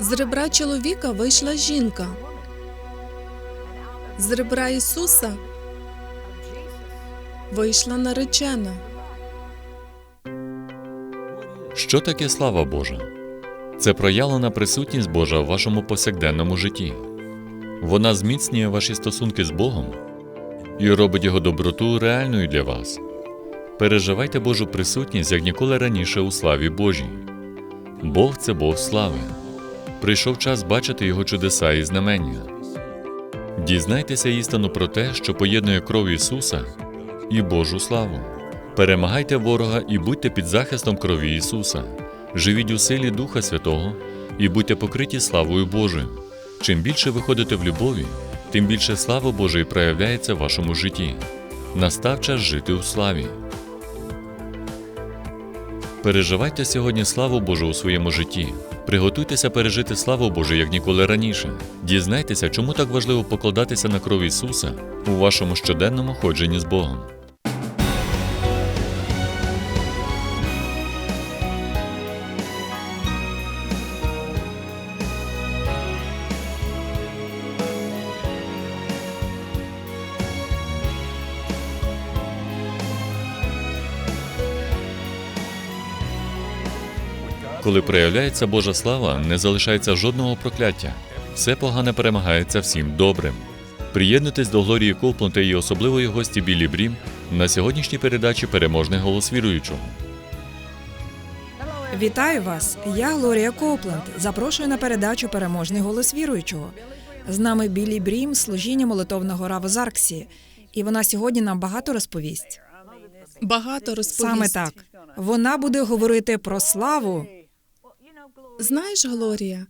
З ребра чоловіка вийшла жінка. З ребра Ісуса вийшла наречена. Що таке слава Божа? Це проявлена присутність Божа в вашому повсякденному житті. Вона зміцнює ваші стосунки з Богом і робить його доброту реальною для вас. Переживайте Божу присутність як ніколи раніше у славі Божій. Бог це Бог слави. Прийшов час бачити Його чудеса і знамення. Дізнайтеся істину про те, що поєднує кров Ісуса і Божу славу. Перемагайте ворога і будьте під захистом крові Ісуса. Живіть у силі Духа Святого і будьте покриті славою Божою. Чим більше ви ходите в любові, тим більше слава Божої проявляється в вашому житті. Настав час жити у славі. Переживайте сьогодні славу Божу у своєму житті. Приготуйтеся пережити славу Божу як ніколи раніше. Дізнайтеся, чому так важливо покладатися на кров Ісуса у вашому щоденному ходженні з Богом. Коли проявляється Божа слава, не залишається жодного прокляття. Все погане перемагається всім добрим. Приєднуйтесь до Глорії Копланд та її особливої гості Білі Брім на сьогоднішній передачі Переможний голос віруючого. Вітаю вас! Я Глорія Копленд. Запрошую на передачу Переможний голос віруючого. З нами Білі Брім, служіння молитовного Раво Зарксі. І вона сьогодні нам багато розповість. Багато розповість. Саме так. Вона буде говорити про славу. Знаєш, Глорія,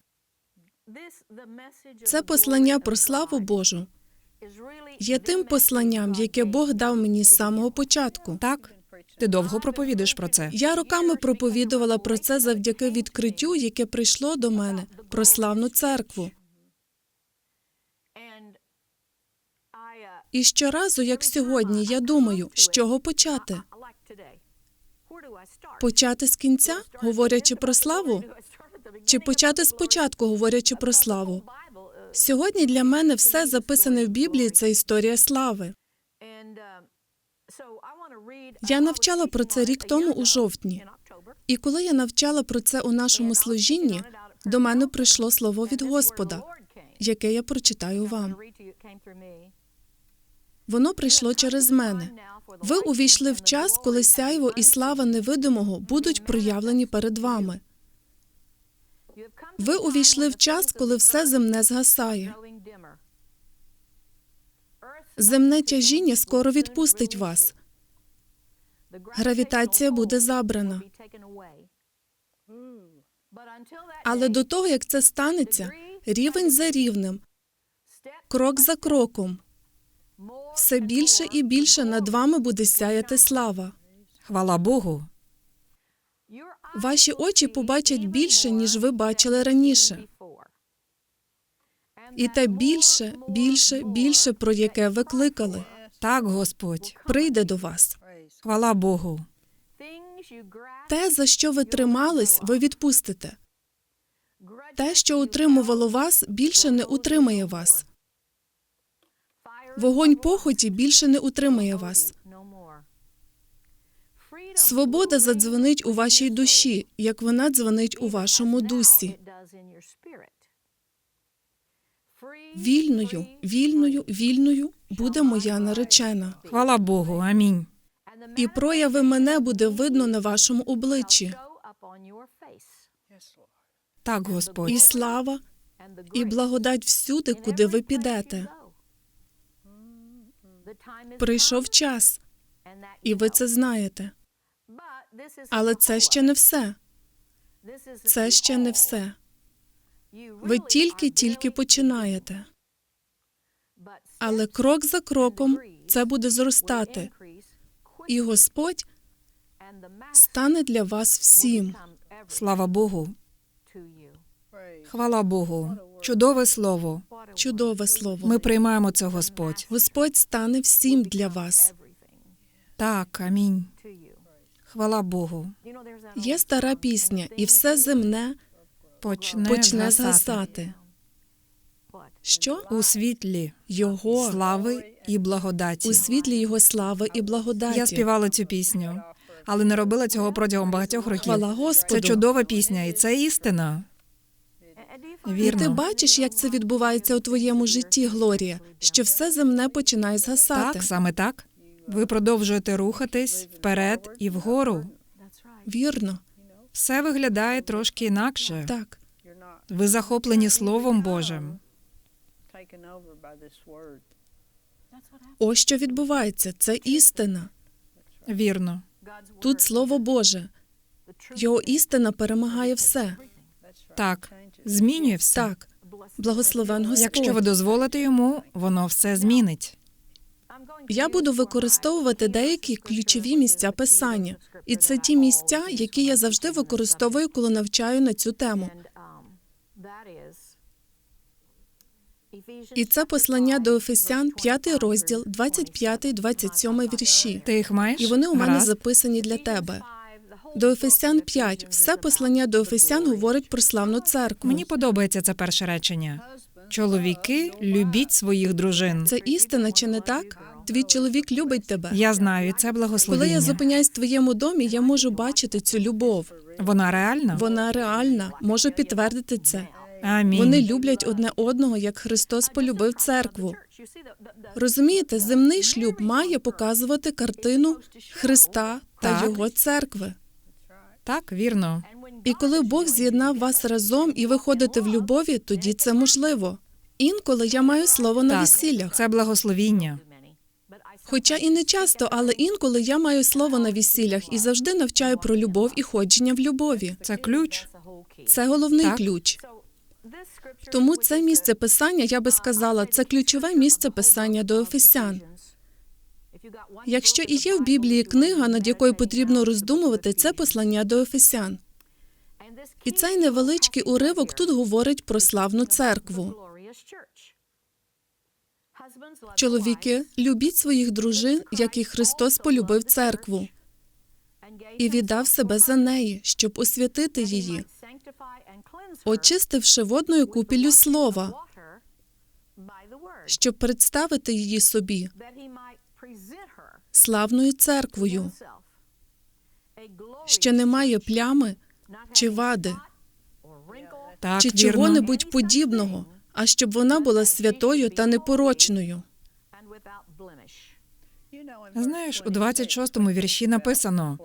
це послання про славу Божу. Є тим посланням, яке Бог дав мені з самого початку. Так, ти довго проповідуєш про це. Я роками проповідувала про це завдяки відкриттю, яке прийшло до мене про славну церкву. І щоразу, як сьогодні, я думаю, з чого почати? Почати з кінця, говорячи про славу, чи почати спочатку, говорячи про славу? Сьогодні для мене все записане в Біблії це історія слави. Я навчала про це рік тому у жовтні. І коли я навчала про це у нашому служінні, до мене прийшло слово від Господа, яке я прочитаю вам. Воно прийшло через мене. Ви увійшли в час, коли сяйво і слава невидимого будуть проявлені перед вами. Ви увійшли в час, коли все земне згасає. Земне тяжіння скоро відпустить вас. Гравітація буде забрана. Але до того, як це станеться, рівень за рівнем, крок за кроком, все більше і більше над вами буде сяяти слава. Хвала Богу. Ваші очі побачать більше, ніж ви бачили раніше. І те більше, більше, більше, про яке ви кликали, Так, Господь. прийде до вас. Хвала Богу. Те, за що ви тримались, ви відпустите. Те, що утримувало вас, більше не утримає вас. Вогонь похоті більше не утримає вас. Свобода задзвонить у вашій душі, як вона дзвонить у вашому дусі. Вільною, вільною, вільною буде моя наречена, Хвала Богу. Амінь. і прояви мене буде видно на вашому обличчі. Так, Господь. І слава, і благодать всюди, куди ви підете. Прийшов час, і ви це знаєте. Але це ще не все. Це ще не все. Ви тільки-тільки починаєте. Але крок за кроком це буде зростати, і Господь стане для вас всім. Слава Богу. Хвала Богу. Чудове слово. Чудове слово. Ми приймаємо це, Господь. Господь стане всім для вас. Так, амінь. Хвала Богу. Є стара пісня, і все земне почне, почне згасати. Що? у світлі Його слави і благодаті. у світлі його слави і благодаті. Я співала цю пісню, але не робила цього протягом багатьох років. Хвала Господу. Це чудова пісня, і це істина. І ти бачиш, як це відбувається у твоєму житті, Глорія, що все земне починає згасати. Так, саме так. Ви продовжуєте рухатись вперед і вгору. Вірно, Все виглядає трошки інакше. так. Ви захоплені Словом Божим. Ось що відбувається. Це істина. Вірно. Тут слово Боже. Його істина перемагає все. Так, змінює все. Так, благословен Господь. Якщо ви дозволите йому, воно все змінить. Я буду використовувати деякі ключові місця писання, і це ті місця, які я завжди використовую, коли навчаю на цю тему. І це послання до Ефесян, 5 розділ, 25-27 вірші. Ти їх маєш? І вони у мене Гаразд. записані для тебе. До Ефесян 5. Все послання до Ефесян говорить про славну церкву. Мені подобається це перше речення. Чоловіки, любіть своїх дружин. Це істина чи не так? Твій чоловік любить тебе. Я знаю, і це Коли я зупиняюсь в твоєму домі, я можу бачити цю любов. Вона реальна? Вона реальна, можу підтвердити це. Амінь. Вони люблять одне одного, як Христос полюбив церкву. Розумієте, земний шлюб має показувати картину Христа та Так. його церкви. Так, вірно. І коли Бог з'єднав вас разом і ви ходите в любові, тоді це можливо. Інколи я маю слово на Так, весіллях. це благословіння. Хоча і не часто, але інколи я маю слово на весіллях і завжди навчаю про любов і ходження в любові. Це ключ. Це головний Так. ключ. Тому це місце писання, я би сказала, це ключове місце писання до Ефесян. Якщо і є в Біблії книга, над якою потрібно роздумувати, це послання до Ефесян. І цей невеличкий уривок тут говорить про славну церкву. Чоловіки, любіть своїх дружин, як і Христос полюбив церкву. І віддав себе за неї, щоб освятити її, очистивши водною купіллю слова, щоб представити її собі славною церквою, що не має плями чи вади, Так, чи чого-небудь подібного, а щоб вона була святою та непорочною. Знаєш, у 26-му вірші написано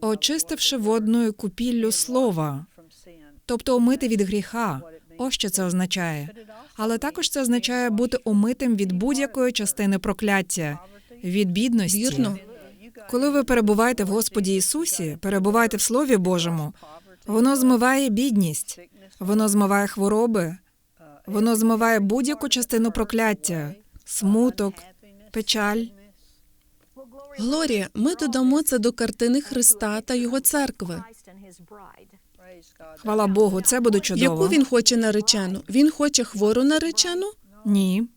очистивши водною купіллю слова, тобто омити від гріха. Ось що це означає. Але також це означає бути омитим від будь-якої частини прокляття, від бідності. Вірно. Коли ви перебуваєте в Господі Ісусі, перебуваєте в Слові Божому, воно змиває бідність, воно змиває хвороби, воно змиває будь-яку частину прокляття, смуток, печаль. Глорія, ми додамо це до картини Христа та його церкви. Хвала Богу, це буде чудово. Яку він хоче наречену? Він хоче хвору наречену, Ні,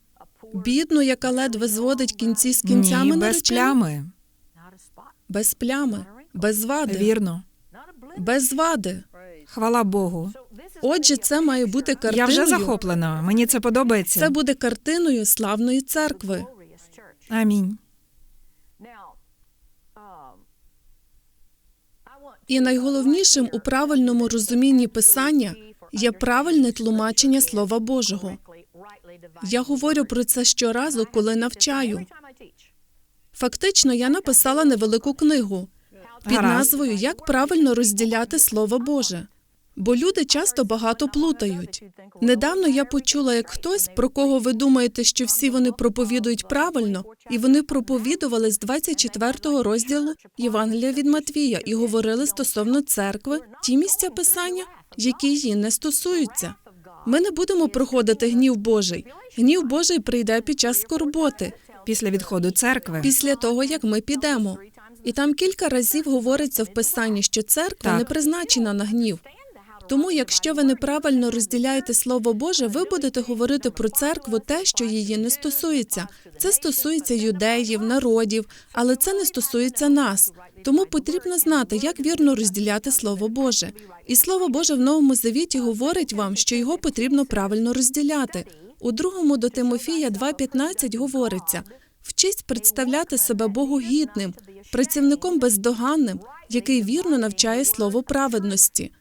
бідну, яка ледве зводить кінці з кінцями ні, без наречену? плями. без плями, без вади, Вірно. без вади. Хвала Богу. Отже, це має бути Я вже захоплена. Мені це подобається. Це буде картиною славної церкви. Амінь. І найголовнішим у правильному розумінні писання є правильне тлумачення Слова Божого. Я говорю про це щоразу, коли навчаю. Фактично, я написала невелику книгу під назвою Як правильно розділяти Слово Боже. Бо люди часто багато плутають. Недавно я почула, як хтось, про кого ви думаєте, що всі вони проповідують правильно, і вони проповідували з 24-го розділу Євангелія від Матвія і говорили стосовно церкви ті місця писання, які її не стосуються. Ми не будемо проходити гнів Божий. Гнів Божий прийде під час скорботи, Після відходу церкви. після того як ми підемо. І там кілька разів говориться в писанні, що церква Так. не призначена на гнів. Тому, якщо ви неправильно розділяєте Слово Боже, ви будете говорити про церкву те, що її не стосується. Це стосується юдеїв, народів, але це не стосується нас. Тому потрібно знати, як вірно розділяти Слово Боже. І Слово Боже в Новому Завіті говорить вам, що його потрібно правильно розділяти. У другому до Тимофія 2.15 говориться: вчись представляти себе Богу гідним, працівником бездоганним, який вірно навчає слово праведності.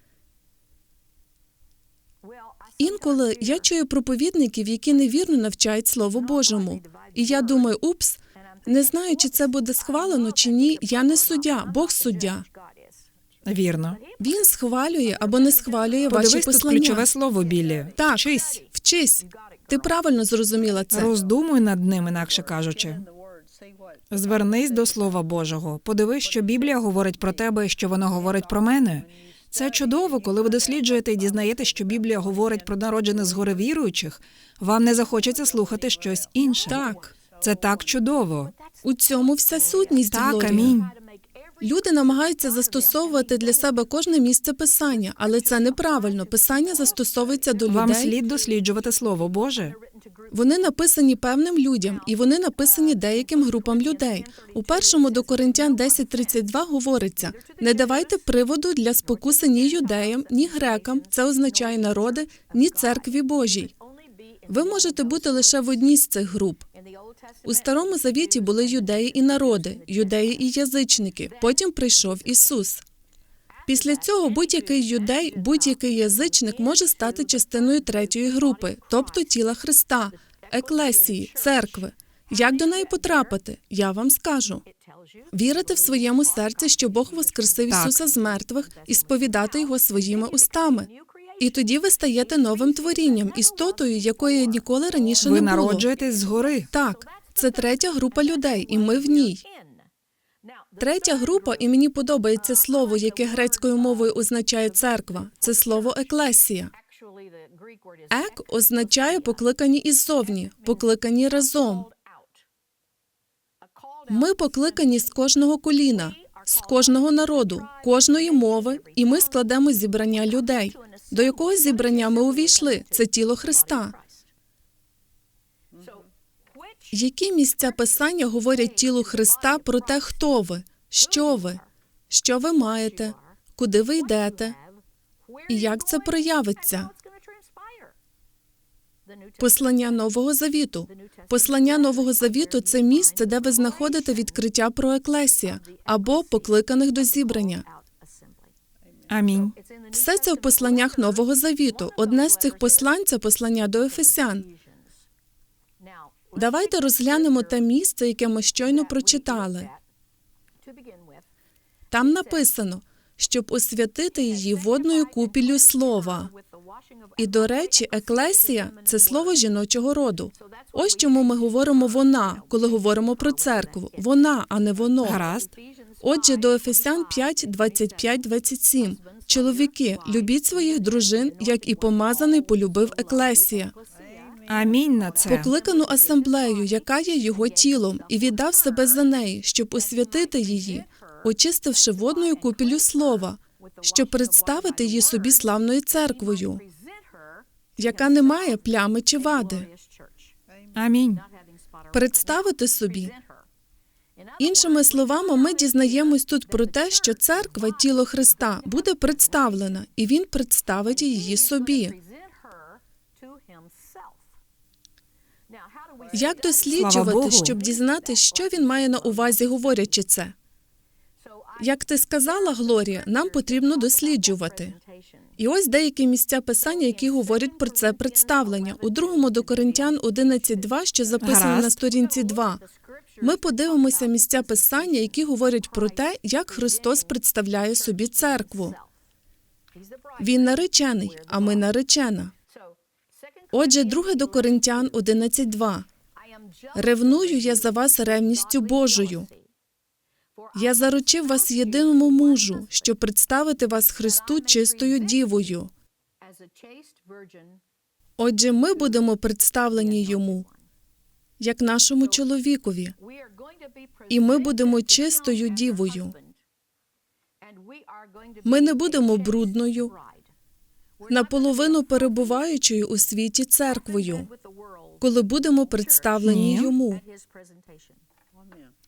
Інколи я чую проповідників, які невірно навчають Слову Божому. І я думаю, упс, не знаю, чи це буде схвалено чи ні. Я не суддя, Бог суддя. Вірно. Він схвалює або не схвалює ваші Подивись тут ключове слово, Біллі. Так, Вчись. вчись. Ти правильно зрозуміла це. Роздумуй над ним, інакше кажучи. Звернись до Слова Божого. Подивись, що Біблія говорить про тебе і що вона говорить про мене. Це чудово, коли ви досліджуєте і дізнаєтесь, що Біблія говорить про народжених згори віруючих. Вам не захочеться слухати щось інше. Так, Це так чудово. у цьому вся сутність Так, Глорія. амінь. Люди намагаються застосовувати для себе кожне місце писання, але це неправильно. Писання застосовується до Вам людей. слід досліджувати Слово Боже. Вони написані певним людям, і вони написані деяким групам людей. У першому до Коринтян 10.32 говориться: не давайте приводу для спокуси ні юдеям, ні грекам. Це означає народи, ні церкві Божій. Ви можете бути лише в одній з цих груп. У старому завіті були юдеї і народи, юдеї і язичники. Потім прийшов Ісус. Після цього будь-який юдей, будь-який язичник може стати частиною третьої групи, тобто тіла Христа, еклесії, церкви. Як до неї потрапити? Я вам скажу. Вірити в своєму серці, що Бог воскресив. Ісуса з мертвих і сповідати його своїми устами. І тоді ви стаєте новим творінням, істотою, якої ніколи раніше Ви не було. народжуєтесь згори. Так, це третя група людей, і ми в ній. Третя група, і мені подобається слово, яке грецькою мовою означає церква. Це слово еклесія. Ек означає покликані іззовні, покликані разом. Ми покликані з кожного коліна, з кожного народу, кожної мови, і ми складемо зібрання людей. До якого зібрання ми увійшли? Це тіло Христа. Які місця писання говорять тілу Христа про те, хто ви, що ви, що ви маєте, куди ви йдете, і як це проявиться? Послання Нового Завіту. Послання Нового Завіту це місце, де ви знаходите відкриття про еклесія або покликаних до зібрання. Амінь. Все це в посланнях Нового Завіту. Одне з цих послань це послання до Ефесян. Давайте розглянемо те місце, яке ми щойно прочитали. Там написано, щоб освятити її водною купіллю слова. І, до речі, еклесія це слово жіночого роду. Ось чому ми говоримо вона, коли говоримо про церкву. Вона, а не воно. Гаразд. Отже, до Ефесян 5, 25, 27. Чоловіки, любіть своїх дружин, як і помазаний полюбив еклесія. Амінь на це. Покликану асамблею, яка є його тілом, і віддав себе за неї, щоб освятити її, очистивши водною купілю слова, щоб представити її собі славною церквою, яка не має плями чи вади. Амінь. Представити собі. Іншими словами, ми дізнаємось тут про те, що церква, тіло Христа, буде представлена, і він представить її собі. Як досліджувати, щоб дізнатися, що він має на увазі, говорячи це? Як ти сказала, Глорія, нам потрібно досліджувати. І ось деякі місця писання, які говорять про це представлення. У другому до Коринтян 11.2, що записано Гаразд. на сторінці 2. Ми подивимося місця писання, які говорять про те, як Христос представляє собі церкву. Він наречений, а ми наречена. Отже, друге до Коринтян 11.2. Ревную я за вас ревністю Божою. Я заручив вас єдиному мужу, щоб представити вас Христу чистою дівою. Отже, ми будемо представлені йому, як нашому чоловікові. І ми будемо чистою дівою. Ми не будемо брудною, наполовину перебуваючою у світі церквою, коли будемо представлені йому.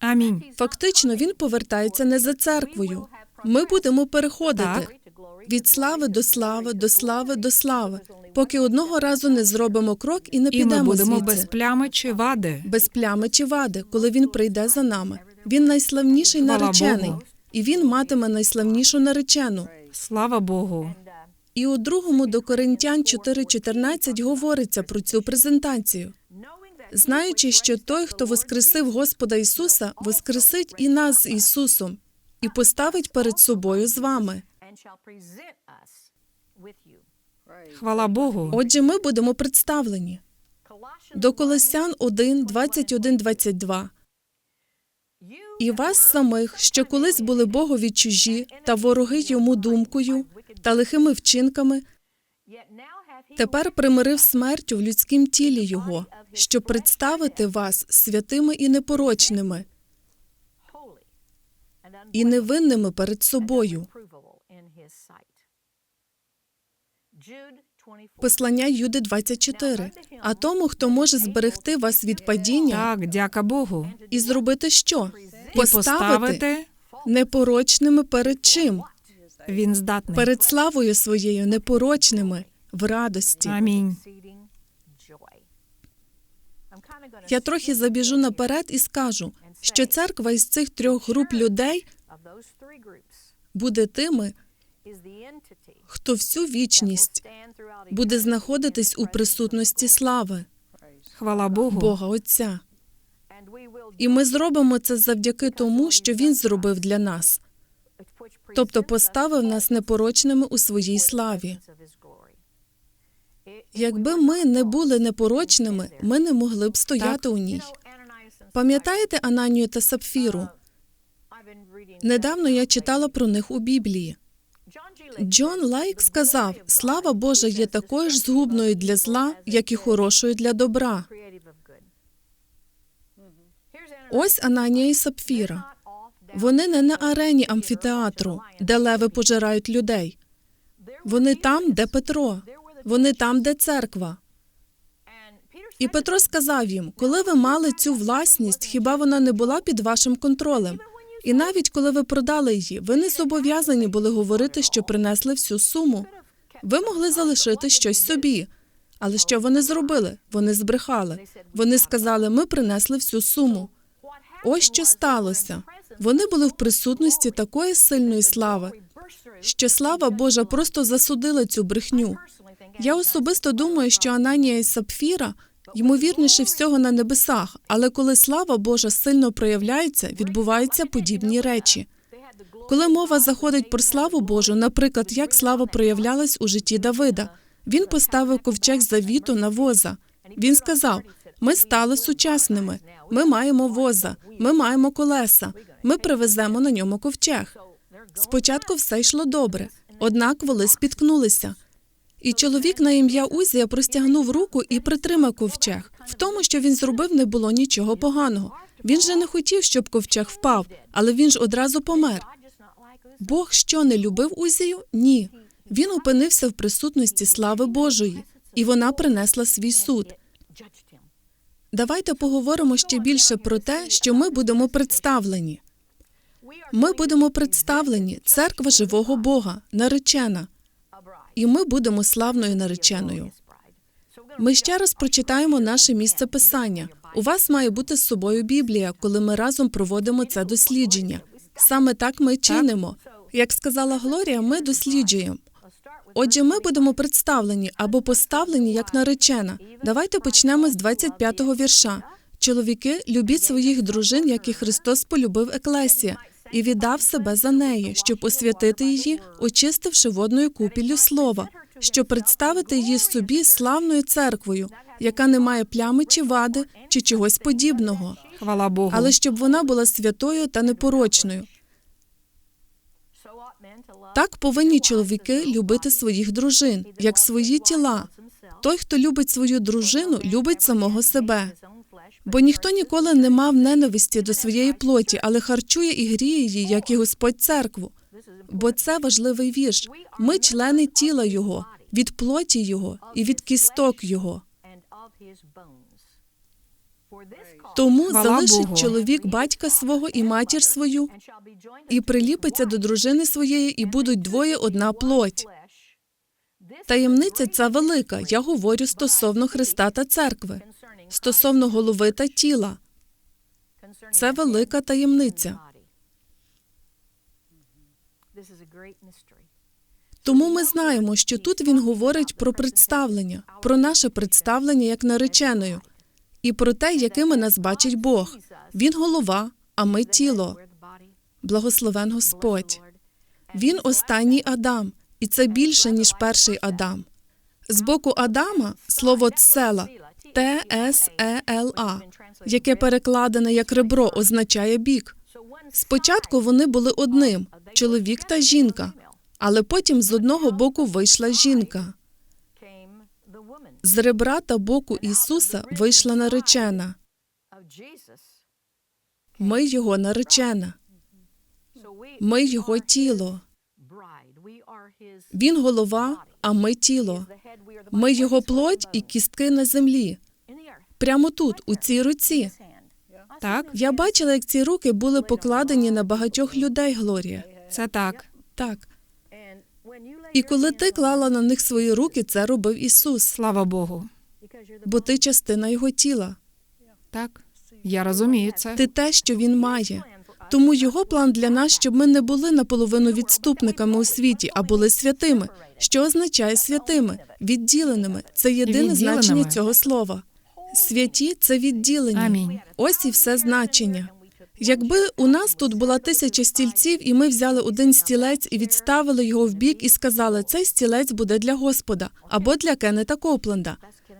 Амінь. Фактично, він повертається не за церквою. Ми будемо переходити Так. від слави до слави, до слави до слави, поки одного разу не зробимо крок і не І ми підемо будемо звідси. без плями чи вади. без плями чи вади, коли він прийде за нами. Він найславніший Хвала наречений, Богу. і він матиме найславнішу наречену. Слава Богу. І у другому до Коринтян 4.14 говориться про цю презентацію. Знаючи, що той, хто воскресив Господа Ісуса, воскресить і нас з Ісусом, і поставить перед собою з вами. Хвала Богу. Отже, ми будемо представлені. До Колосян 1, 21, 22. І вас самих, що колись були Богові чужі та вороги йому думкою та лихими вчинками, тепер примирив смертю в людськім тілі його, щоб представити вас святими і непорочними, і невинними перед собою. Послання Юди 24. А тому, хто може зберегти вас від падіння Так, дяка Богу. і зробити що? І поставити непорочними перед чим? він здатний. Перед славою своєю непорочними в радості. Амінь. Я трохи забіжу наперед і скажу, що церква із цих трьох груп людей буде тими, хто всю вічність буде знаходитись у присутності слави Хвала Богу. Бога Отця. І ми зробимо це завдяки тому, що Він зробив для нас, тобто поставив нас непорочними у своїй славі. Якби ми не були непорочними, ми не могли б стояти у ній. Пам'ятаєте Ананію та Сапфіру? Недавно я читала про них у Біблії. Джон Лайк сказав: слава Божа є такою ж згубною для зла, як і хорошою для добра. Ось Ананія і Сапфіра. Вони не на арені амфітеатру, де леви пожирають людей. Вони там, де Петро. Вони там, де церква. І Петро сказав їм: коли ви мали цю власність, хіба вона не була під вашим контролем? І навіть коли ви продали її, ви не зобов'язані були говорити, що принесли всю суму. Ви могли залишити щось собі. Але що вони зробили? Вони збрехали. Вони сказали: ми принесли всю суму. Ось що сталося. Вони були в присутності такої сильної слави, що слава Божа просто засудила цю брехню. Я особисто думаю, що Ананія і Сапфіра ймовірніше всього на небесах, але коли слава Божа сильно проявляється, відбуваються подібні речі. Коли мова заходить про славу Божу, наприклад, як слава проявлялась у житті Давида, він поставив ковчег завіту на воза. Він сказав: ми стали сучасними, ми маємо воза, ми маємо колеса, ми привеземо на ньому ковчег. Спочатку все йшло добре, однак воли спіткнулися. І чоловік на ім'я Узія простягнув руку і притримав ковчег. В тому, що він зробив, не було нічого поганого. Він же не хотів, щоб ковчег впав, але він ж одразу помер. Бог що не любив Узію? Ні. Він опинився в присутності слави Божої, і вона принесла свій суд. Давайте поговоримо ще більше про те, що ми будемо представлені. Ми будемо представлені церква живого Бога, наречена, і ми будемо славною нареченою. Ми ще раз прочитаємо наше місце писання. У вас має бути з собою Біблія, коли ми разом проводимо це дослідження. Саме так ми чинимо. Як сказала Глорія, ми досліджуємо. Отже, ми будемо представлені або поставлені як наречена. Давайте почнемо з 25-го вірша. Чоловіки, любіть своїх дружин, як і Христос полюбив Еклесія, і віддав себе за неї, щоб освятити її, очистивши водною купіллю слова, щоб представити її собі славною церквою, яка не має плями чи вади, чи чогось подібного, Хвала Богу. але щоб вона була святою та непорочною. Так повинні чоловіки любити своїх дружин, як свої тіла. Той, хто любить свою дружину, любить самого себе. Бо ніхто ніколи не мав ненависті до своєї плоті, але харчує і гріє її, як і Господь церкву. Бо це важливий вірш. Ми члени тіла Його. від плоті його і від кісток його. Тому Хвала залишить Богу. чоловік батька свого і матір свою, і приліпиться до дружини своєї, і будуть двоє одна плоть. Таємниця ця велика. Я говорю стосовно Христа та церкви, стосовно голови та тіла. Це велика таємниця. Тому ми знаємо, що тут він говорить про представлення, про наше представлення як нареченою, і про те, якими нас бачить Бог. Він голова, а ми тіло. Благословен Господь. Він останній Адам, і це більше, ніж перший Адам. З боку Адама слово «цела» – Т-С-Е-Л-А, яке перекладене як ребро, означає бік. Спочатку вони були одним чоловік та жінка, але потім з одного боку вийшла жінка. З ребра та боку Ісуса вийшла наречена. Ми його наречена. Ми його тіло. Він голова, а ми тіло. Ми його плоть і кістки на землі. Прямо тут, у цій руці. Так, Я бачила, як ці руки були покладені на багатьох людей, Глорія. це так. Так. І коли ти клала на них свої руки, це робив Ісус, Слава Богу. бо ти частина його тіла. Так, я розумію це. Ти те, що він має. Тому його план для нас, щоб ми не були наполовину відступниками у світі, а були святими. Що означає святими? Відділеними. Це єдине Відділеними. значення цього слова. Святі це відділені. Амінь. Ось і все значення. Якби у нас тут була тисяча стільців, і ми взяли один стілець і відставили його в бік і сказали, цей стілець буде для Господа або для Кеннета Копленда.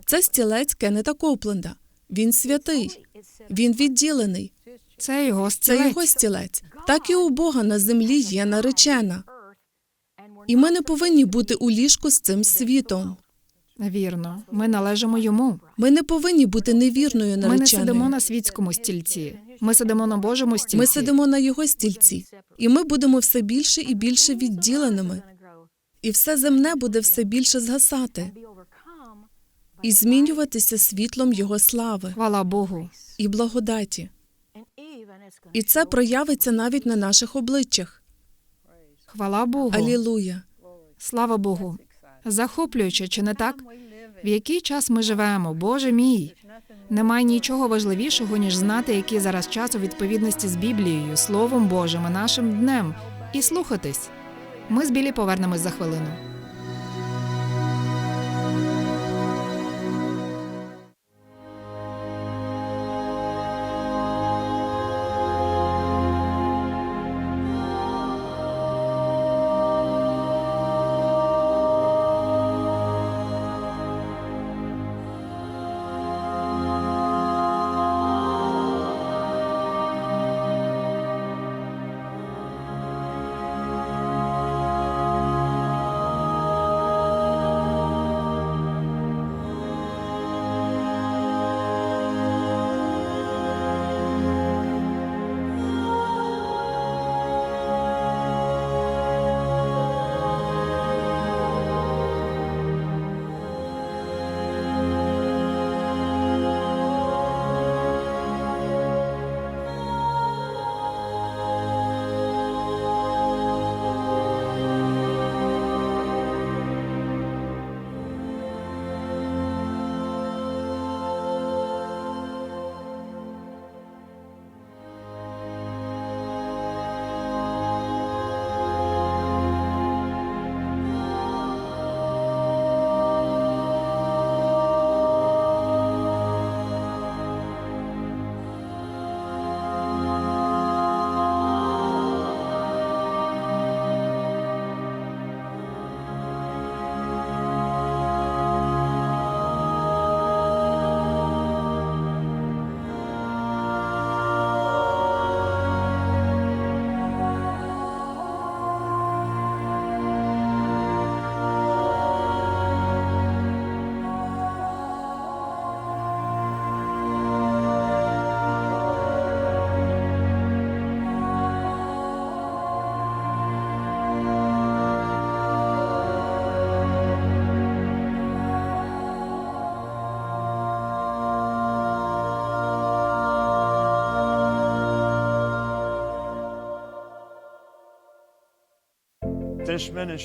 Це стілець Кеннета Копленда. Він святий, він відділений. Це його Це його стілець. Так і у Бога на землі є наречена. І ми не повинні бути у ліжку з цим світом. Вірно. Ми належимо йому. Ми не повинні бути невірною Ми не сидимо на світському стільці. Ми сидимо на Божому стільці. Ми сидимо на його стільці, і ми будемо все більше і більше відділеними. І все земне буде все більше згасати і змінюватися світлом Його слави Хвала Богу. і благодаті. І це проявиться навіть на наших обличчях. Хвала Богу. Алілуя! Слава Богу. Захоплююче, чи не так? В який час ми живемо, Боже мій? Немає нічого важливішого, ніж знати, який зараз час у відповідності з Біблією, Словом Божим і нашим днем, і слухатись. Ми з Білі повернемось за хвилину.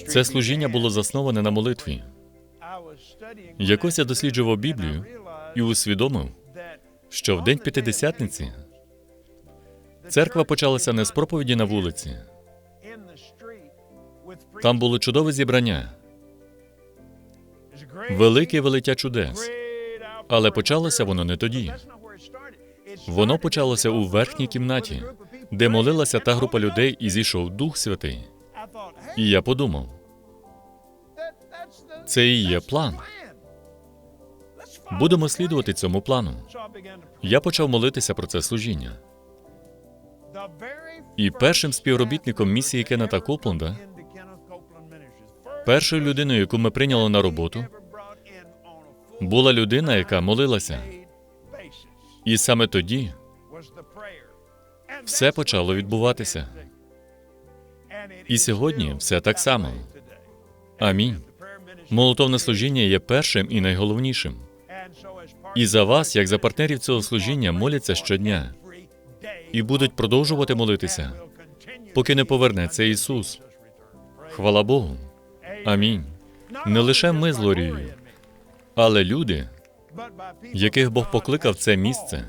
Це служіння було засноване на молитві. Якось я досліджував Біблію і усвідомив, що в день П'ятидесятниці церква почалася не з проповіді на вулиці. Там було чудове зібрання, велике велиття чудес. Але почалося воно не тоді. Воно почалося у верхній кімнаті, де молилася та група людей і зійшов Дух Святий. І я подумав, це і є план. Будемо слідувати цьому плану. Я почав молитися про це служіння. І першим співробітником місії Кеннета Копленда, першою людиною, яку ми прийняли на роботу, була людина, яка молилася. І саме тоді все почало відбуватися. І сьогодні все так само. Амінь. Молотовне служіння є першим і найголовнішим. І за вас, як за партнерів цього служіння, моляться щодня і будуть продовжувати молитися, поки не повернеться Ісус. Хвала Богу. Амінь. Не лише ми з Лорією, але люди, яких Бог покликав це місце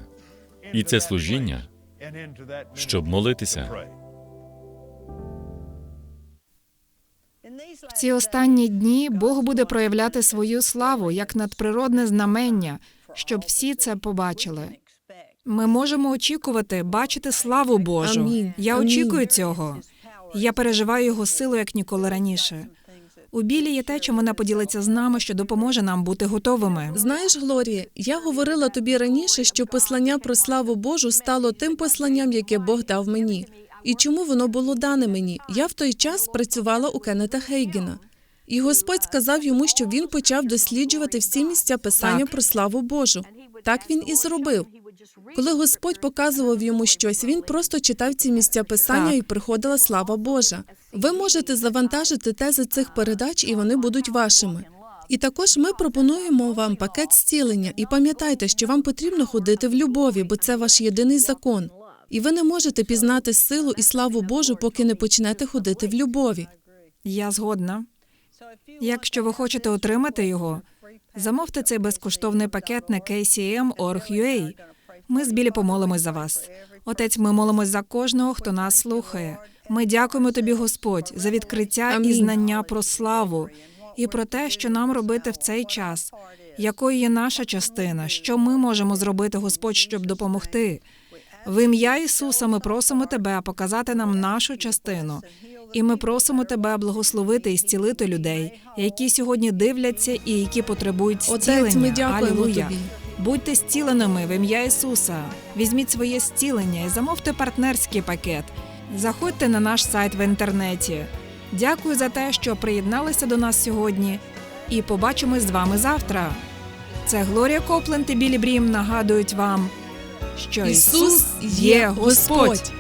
і це служіння, щоб молитися. В ці останні дні Бог буде проявляти свою славу як надприродне знамення, щоб всі це побачили. Ми можемо очікувати бачити славу Божу. Амінь. Я очікую цього. Я переживаю його силу як ніколи раніше. У білі є те, чим вона поділиться з нами, що допоможе нам бути готовими. Знаєш, Глорія, я говорила тобі раніше, що послання про славу Божу стало тим посланням, яке Бог дав мені. І чому воно було дане мені? Я в той час працювала у Кеннета Хейгена. І Господь сказав йому, що він почав досліджувати всі місця писання Так. про славу Божу. Так він і зробив. Коли Господь показував йому щось, він просто читав ці місця писання Так. і приходила слава Божа. Ви можете завантажити тези цих передач, і вони будуть вашими. І також ми пропонуємо вам пакет зцілення. І пам'ятайте, що вам потрібно ходити в любові, бо це ваш єдиний закон. І ви не можете пізнати силу і славу Божу, поки не почнете ходити в любові. Я згодна. Якщо ви хочете отримати його, замовте цей безкоштовний пакет на kcm.org.ua. Ми з білі помолимось за вас. Отець, ми молимось за кожного, хто нас слухає. Ми дякуємо тобі, Господь, за відкриття і знання про славу і про те, що нам робити в цей час, якою є наша частина, що ми можемо зробити, Господь, щоб допомогти. В ім'я Ісуса ми просимо Тебе показати нам нашу частину, і ми просимо Тебе благословити і зцілити людей, які сьогодні дивляться і які потребують зцілення. Отець, ми дякуємо тобі. Будьте зціленими в ім'я Ісуса. Візьміть своє зцілення і замовте партнерський пакет. Заходьте на наш сайт в інтернеті. Дякую за те, що приєдналися до нас сьогодні. І побачимось з вами завтра. Це Глорія Копленд і Білі Брім нагадують вам, що Ісус є Господь.